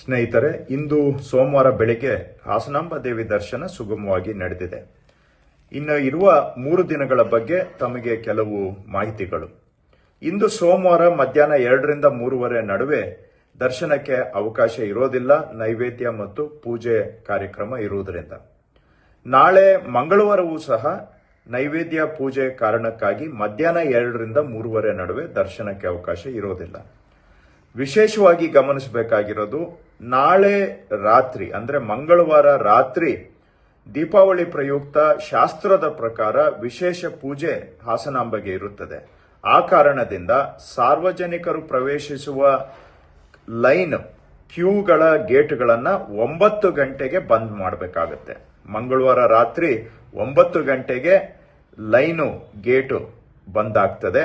ಸ್ನೇಹಿತರೆ, ಇಂದು ಸೋಮವಾರ ಬೆಳಿಗ್ಗೆ ಹಾಸನಾಂಬ ದೇವಿ ದರ್ಶನ ಸುಗಮವಾಗಿ ನಡೆದಿದೆ. ಇನ್ನು ಇರುವ ಮೂರು ದಿನಗಳ ಬಗ್ಗೆ ತಮಗೆ ಕೆಲವು ಮಾಹಿತಿಗಳು. ಇಂದು ಸೋಮವಾರ ಮಧ್ಯಾಹ್ನ ಎರಡರಿಂದ ಮೂರುವರೆ ನಡುವೆ ದರ್ಶನಕ್ಕೆ ಅವಕಾಶ ಇರೋದಿಲ್ಲ, ನೈವೇದ್ಯ ಮತ್ತು ಪೂಜೆ ಕಾರ್ಯಕ್ರಮ ಇರುವುದರಿಂದ. ನಾಳೆ ಮಂಗಳವಾರವೂ ಸಹ ನೈವೇದ್ಯ ಪೂಜೆ ಕಾರಣಕ್ಕಾಗಿ ಮಧ್ಯಾಹ್ನ ಎರಡರಿಂದ ಮೂರುವರೆ ನಡುವೆ ದರ್ಶನಕ್ಕೆ ಅವಕಾಶ ಇರೋದಿಲ್ಲ. ವಿಶೇಷವಾಗಿ ಗಮನಿಸಬೇಕಾಗಿರೋದು ನಾಳೆ ರಾತ್ರಿ, ಅಂದರೆ ಮಂಗಳವಾರ ರಾತ್ರಿ ದೀಪಾವಳಿ ಪ್ರಯುಕ್ತ ಶಾಸ್ತ್ರದ ಪ್ರಕಾರ ವಿಶೇಷ ಪೂಜೆ ಹಾಸನಾಂಬಗೆ ಇರುತ್ತದೆ. ಆ ಕಾರಣದಿಂದ ಸಾರ್ವಜನಿಕರು ಪ್ರವೇಶಿಸುವ ಲೈನ್ ಕ್ಯೂಗಳ ಗೇಟ್ಗಳನ್ನು ಒಂಬತ್ತು ಗಂಟೆಗೆ ಬಂದ್ ಮಾಡಬೇಕಾಗುತ್ತೆ. ಮಂಗಳವಾರ ರಾತ್ರಿ ಒಂಬತ್ತು ಗಂಟೆಗೆ ಲೈನು ಗೇಟು ಬಂದ್ ಆಗ್ತದೆ.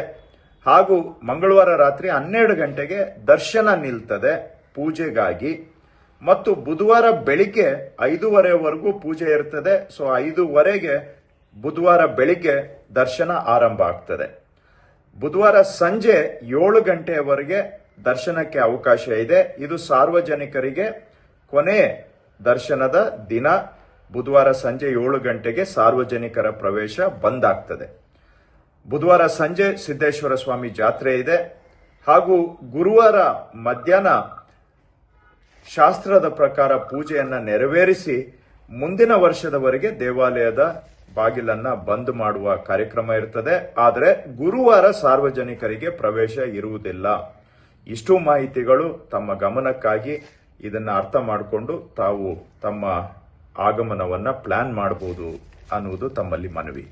ಹಾಗೂ ಮಂಗಳವಾರ ರಾತ್ರಿ ಹನ್ನೆರಡು ಗಂಟೆಗೆ ದರ್ಶನ ನಿಲ್ತದೆ ಪೂಜೆಗಾಗಿ. ಮತ್ತು ಬುಧವಾರ ಬೆಳಿಗ್ಗೆ ಐದೂವರೆವರೆಗೂ ಪೂಜೆ ಇರ್ತದೆ. ಸೊ, ಐದೂವರೆಗೆ ಬುಧವಾರ ಬೆಳಿಗ್ಗೆ ದರ್ಶನ ಆರಂಭ ಆಗ್ತದೆ. ಬುಧವಾರ ಸಂಜೆ ಏಳು ಗಂಟೆಯವರೆಗೆ ದರ್ಶನಕ್ಕೆ ಅವಕಾಶ ಇದೆ. ಇದು ಸಾರ್ವಜನಿಕರಿಗೆ ಕೊನೆ ದರ್ಶನದ ದಿನ. ಬುಧವಾರ ಸಂಜೆ ಏಳು ಗಂಟೆಗೆ ಸಾರ್ವಜನಿಕರ ಪ್ರವೇಶ ಬಂದ್ ಆಗ್ತದೆ. ಬುಧವಾರ ಸಂಜೆ ಸಿದ್ದೇಶ್ವರ ಸ್ವಾಮಿ ಜಾತ್ರೆ ಇದೆ. ಹಾಗೂ ಗುರುವಾರ ಮಧ್ಯಾಹ್ನ ಶಾಸ್ತ್ರದ ಪ್ರಕಾರ ಪೂಜೆಯನ್ನು ನೆರವೇರಿಸಿ ಮುಂದಿನ ವರ್ಷದವರೆಗೆ ದೇವಾಲಯದ ಬಾಗಿಲನ್ನ ಬಂದ್ ಮಾಡುವ ಕಾರ್ಯಕ್ರಮ ಇರ್ತದೆ. ಆದರೆ ಗುರುವಾರ ಸಾರ್ವಜನಿಕರಿಗೆ ಪ್ರವೇಶ ಇರುವುದಿಲ್ಲ. ಇಷ್ಟು ಮಾಹಿತಿಗಳು ತಮ್ಮ ಗಮನಕ್ಕಾಗಿ ಇದನ್ನು ಅರ್ಥ ಮಾಡಿಕೊಂಡು ತಾವು ತಮ್ಮ ಆಗಮನವನ್ನ ಪ್ಲಾನ್ ಮಾಡಬಹುದು ಅನ್ನುವುದು ತಮ್ಮಲ್ಲಿ ಮನವಿ.